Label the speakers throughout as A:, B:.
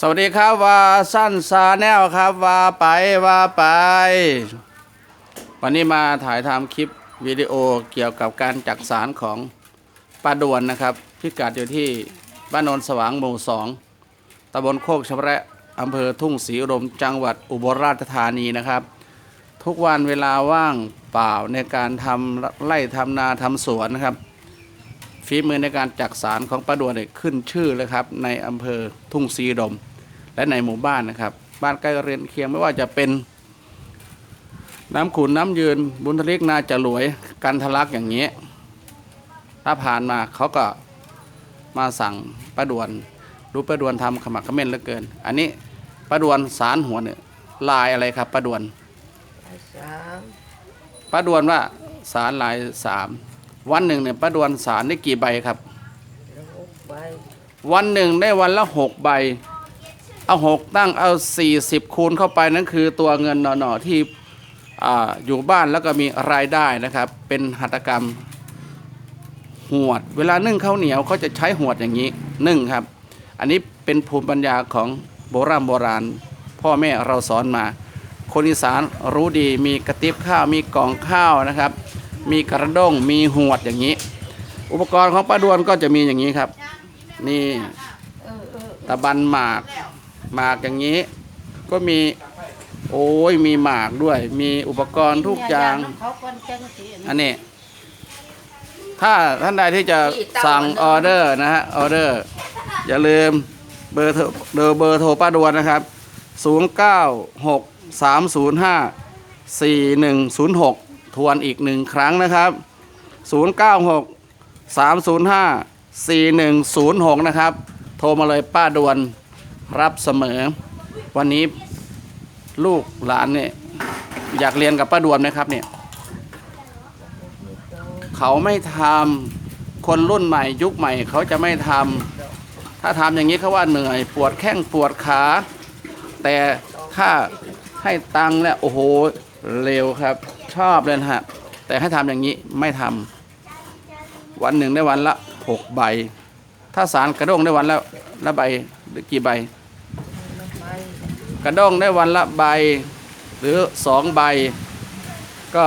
A: สวัสดีครับว่าสั้นซาแนลครับว่าไปว่าไป วันนี้มาถ่ายทำคลิปวิดีโอเกี่ยวกับการจักสารของป้าดวนนะครับ พิกัดอยู่ที่บ้านโนนสว่างหมู่สองตำบลโคกชำระอำเภอทุ่งศรีอุดมจังหวัดอุบลราชธานีนะครับ ทุกวันเวลาว่างเปล่าในการทำไร่ทำนาทำสวนนะครับ ฝีมือในการจักสารของป้าดวนเนี่ยขึ้นชื่อเลยครับ ในอำเภอทุ่งศรีอุดม และในหมู่บ้านนะครับ บ้านใกล้เรือนเคียงไม่ว่าจะเป็น น้ำขุนน้ำยืน บุญทลิกนาจะหลวย กันทะลักอย่างนี้ถ้าผ่านมาเขาก็มาสั่งป้าดวน รู้ป้าดวนทำขมักเขม้นเหลือเกิน อันนี้ป้าดวนสารหัวเนี่ยลายอะไรครับป้าดวน
B: สาม
A: ป้าดวนว่าสารลายสาม วันหนึ่งเนี่ยป้าดวนสารได้กี่ใบครับ
B: แล้วหกใบ
A: วันหนึ่งได้วันละหกใบ เอาหกตั้งเอาสี่สิบคูณเข้าไปนั่นคือตัวเงินหน่อๆที่อาอยู่บ้านแล้วก็มีรายได้นะครับ เป็นหัตถกรรมหวด เวลานึ่งข้าวเหนียวเขาจะใช้หวดอย่างนี้นึ่งครับ อันนี้เป็นภูมิปัญญาของโบราณโบราณ พ่อแม่เราสอนมา คนอีสานรู้ดีมีกระติบข้าวมีกล่องข้าวนะครับ มีกระด้งมีหวดอย่างนี้ อุปกรณ์ของป้าดวนก็จะมีอย่างนี้ครับ นี่ตะบันหมากหมากอย่างนี้ ก็มีโอ้ยมีหมากด้วย มีอุปกรณ์ทุกอย่าง อันนี้ ถ้าท่านใดที่จะสั่งออเดอร์นะฮะออเดอร์ อย่าลืมเบอร์โทรเบอร์เบอร์โทรป้าดวนนะครับ 096 305 4106 ทวนอีกหนึ่งครั้งนะครับ 096 305 4106 นะครับ โทรมาเลยป้าดวนรับเสมอ วันนี้ลูกหลานเนี่ยอยากเรียนกับป้าดวนไหมครับเนี่ยเขาไม่ทำคนรุ่นใหม่ยุคใหม่เขาจะไม่ทำถ้าทำอย่างนี้เขาว่าเหนื่อย ปวดแข้งปวดขา แต่ถ้าให้ตังค์แล้วโอ้โห เร็วครับ ชอบเลยนะฮะแต่ให้ทำอย่างนี้ไม่ทำวันหนึ่งได้วันละหกใบ ถ้าสารกระด้งได้วันละละใบหรือกี่ใบ
B: ใบ
A: กระด้งได้วันละใบ หรือสองใบ ก็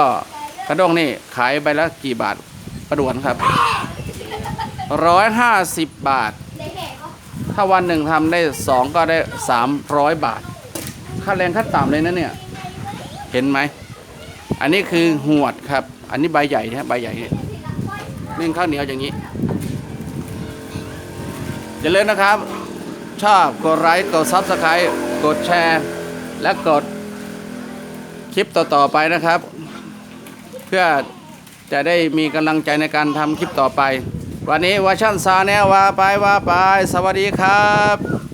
A: กระด้งนี่ขายใบละกี่บาทประดวนครับร้อยห้าสิบบาท ถ้าวันหนึ่งทำได้สองก็ได้สามร้อยบาทค่าแรงขั้นต่ำเลยนะเนี่ย เห็นไหม อันนี้คือหวดครับ อันนี้ใบใหญ่นะใบใหญ่เนี่ยนึ่งข้าวเหนียวอย่างนี้อย่าลืมนะครับ ชอบกดไลค์กดซับสไครต์กดแชร์ และกดคลิปต่อๆไปนะครับ เพื่อจะได้มีกำลังใจในการทำคลิปต่อไป วันนี้วาชั่นซาแนลว่าไปว่าไป สวัสดีครับ